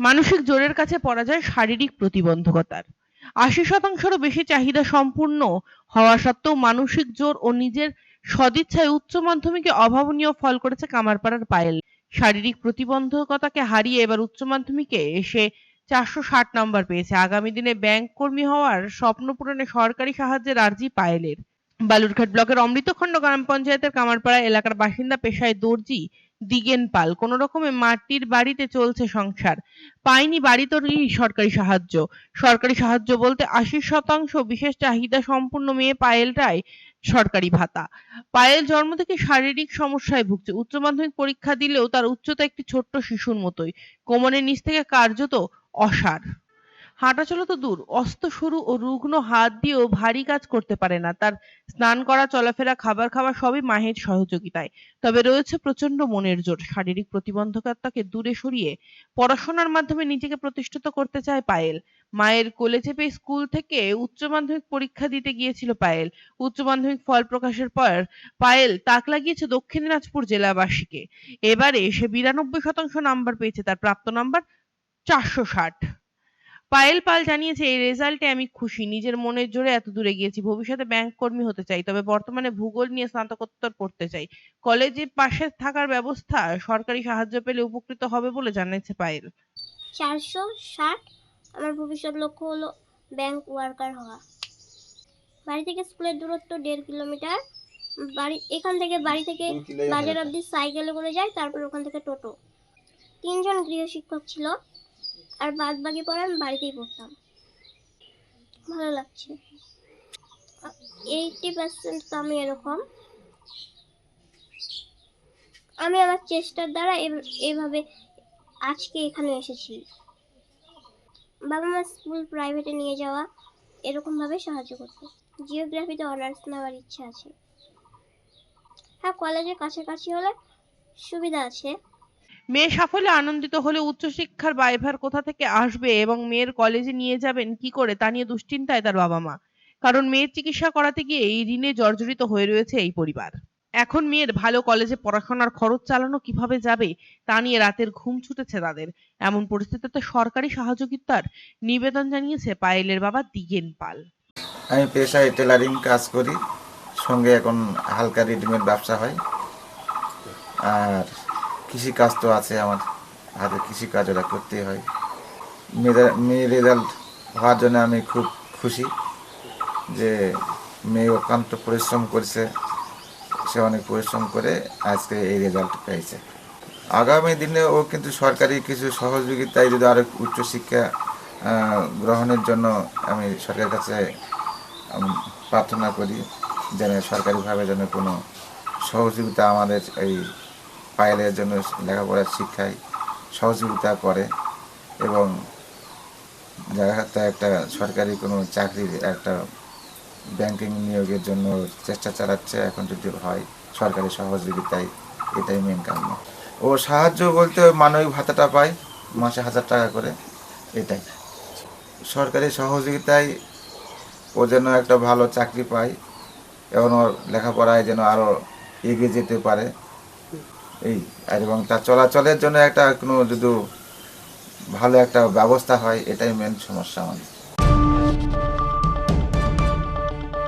মানসিক জোরের কাছে পড়া যায় শারীরিক প্রতিবন্ধকতার। আশি শতাংশেরও বেশি চাহিদা সম্পূর্ণ হওয়া সত্ত্বেও মানসিক জোর ও নিজের সদিচ্ছায় উচ্চ মাধ্যমিকে অভাবনীয় ফল করেছে কামারপাড়ার পায়েল। শারীরিক প্রতিবন্ধকতাকে হারিয়ে এবার উচ্চ মাধ্যমিকে এসে চারশো ষাট নম্বর পেয়েছে। আগামী দিনে ব্যাংক কর্মী হওয়ার স্বপ্ন পূরণে সরকারি সাহায্যের আর্জি পায়েলের। বালুরঘাট ব্লকের অমৃতখণ্ড গ্রাম পঞ্চায়েতের কামারপাড়া এলাকার বাসিন্দা পেশায় দর্জি দিগেন পাল। কোন রকমে মাটির বাড়িতে চলছে সংসার। পায়নি বাড়ি তৈরি সরকারি সাহায্য। সরকারি সাহায্য বলতে আশি শতাংশ বিশেষ চাহিদা সম্পূর্ণ মেয়ে পায়েলটাই সরকারি ভাতা। পায়েল জন্ম থেকে শারীরিক সমস্যায় ভুগছে। উচ্চ মাধ্যমিক পরীক্ষা দিলেও তার উচ্চতা একটি ছোট্ট শিশুর মতোই। কোমরের নিচ থেকে কার্যত অসার হাঁটাচলা তো দূর। অস্ত, সরু ও রুগ্ন হাত দিয়েও ভারী কাজ করতে পারে না। তার স্নান করা, চলাফেরা, খাবার খাওয়া সবই মায়ের সহযোগিতায়। তবে রয়েছে প্রচণ্ড মনের জোর। শারীরিক প্রতিবন্ধকতাকে দূরে সরিয়ে পড়াশোনার মাধ্যমে নিজেকে প্রতিষ্ঠিত করতে চায় পায়েল। মায়ের কোলে চেপে স্কুল থেকে উচ্চ মাধ্যমিক পরীক্ষা দিতে গিয়েছিল পায়েল। উচ্চ মাধ্যমিক ফল প্রকাশের পর পায়েল তাক লাগিয়েছে দক্ষিণ দিনাজপুর জেলাবাসীকে। এবারে সে বিরানব্বই শতাংশ নাম্বার পেয়েছে। তার প্রাপ্ত নাম্বার চারশো ষাট। পায়েল পাল জানিয়েছে এই রেজাল্টে আমি খুশি। নিজের মনের জোরে এত দূরে গিয়েছি। ভবিষ্যতে ব্যাংক কর্মী হতে চাই তবে বর্তমানে ভূগোল নিয়ে স্নাতকোত্তর পড়তে চাই। কলেজে পাশে থাকার ব্যবস্থা সরকারি সাহায্য পেলে উপকৃত হবে বলে জানিয়েছে পায়েল। চারশো ষাট। আমার ভবিষ্যৎ লক্ষ্য হলো ব্যাংক ওয়ার্কার হওয়া। বাড়ি থেকে স্কুলের দূরত্ব দেড় কিলোমিটার। বাড়ি এখান থেকে বাড়ি থেকে বাজার অব্দি সাইকেলে করে যাই তারপর ওখান থেকে টোটো। তিনজন গৃহশিক্ষক ছিল। আর বাদ বাকি পরে আমি বাড়িতেই পড়তাম। ভালো লাগছে। এইটি পার্সেন্ট তো আমি এরকম। আমি আমার চেষ্টার দ্বারা এভাবে আজকে এখানে এসেছি। বাবা মা স্কুল প্রাইভেটে নিয়ে যাওয়া এরকমভাবে সাহায্য করতে। জিওগ্রাফিতে অনার্স নেওয়ার ইচ্ছা আছে। হ্যাঁ কলেজের কাছাকাছি হলে সুবিধা আছে। মেয়ে সাফল্যে আনন্দিত হলে উচ্চশিক্ষার ব্যয়ভার কোথা থেকে আসবে এবং মেয়ের কলেজে নিয়ে যাবেন কি করে তা নিয়ে দুশ্চিন্তায় তার বাবা মা। কারণ মেয়ের চিকিৎসা করাতে গিয়ে এই ঋণে জর্জরিত হয়ে রয়েছে এই পরিবার। এখন মেয়ের ভালো কলেজে পড়াশোনার খরচ চালানো কীভাবে যাবে তা নিয়ে রাতের ঘুম ছুটেছে তাদের। এমন পরিস্থিতিতে সরকারি সহযোগিতার নিবেদন জানিয়েছে পায়েলের বাবা দিগেন পাল। আমি পেশায় টেলারিং কাজ করি। সঙ্গে এখন হালকা রেডিমেড ব্যবসা হয়। আর কৃষি কাজ তো আছে আমার হাতে কৃষি কাজ ওরা করতেই হয়। মেয়ে রেজাল্ট হওয়ার জন্য আমি খুব খুশি যে মেয়ে অক্লান্ত পরিশ্রম করেছে, সে অনেক পরিশ্রম করে আজকে এই রেজাল্ট পেয়েছে। আগামী দিনে ও কিন্তু সরকারি কিছু সহযোগিতায় যদি আরও উচ্চশিক্ষা গ্রহণের জন্য আমি সরকারের কাছে প্রার্থনা করি যেন সরকারিভাবে যেন কোনো সহযোগিতা আমাদের এই পায়েলের জন্য লেখাপড়ার শিক্ষায় সহযোগিতা করে এবং যারা একটা সরকারি কোনো চাকরির একটা ব্যাংকিং নিয়োগের জন্য চেষ্টা চালাচ্ছে। এখন যদি হয় সরকারি সহযোগিতায় এটাই মেন কারণ। ও সাহায্য বলতে মানবিক ভাতাটা পায়, মাসে হাজার টাকা করে, এটাই। সরকারি সহযোগিতায় ও যেন একটা ভালো চাকরি পায় এবং ওর লেখাপড়ায় যেন আরও এগিয়ে যেতে পারে। এই, আর এবং তার চলাচলের জন্য একটা কোনো যদি ভালো একটা ব্যবস্থা হয়, এটাই মেন সমস্যা আমাদের।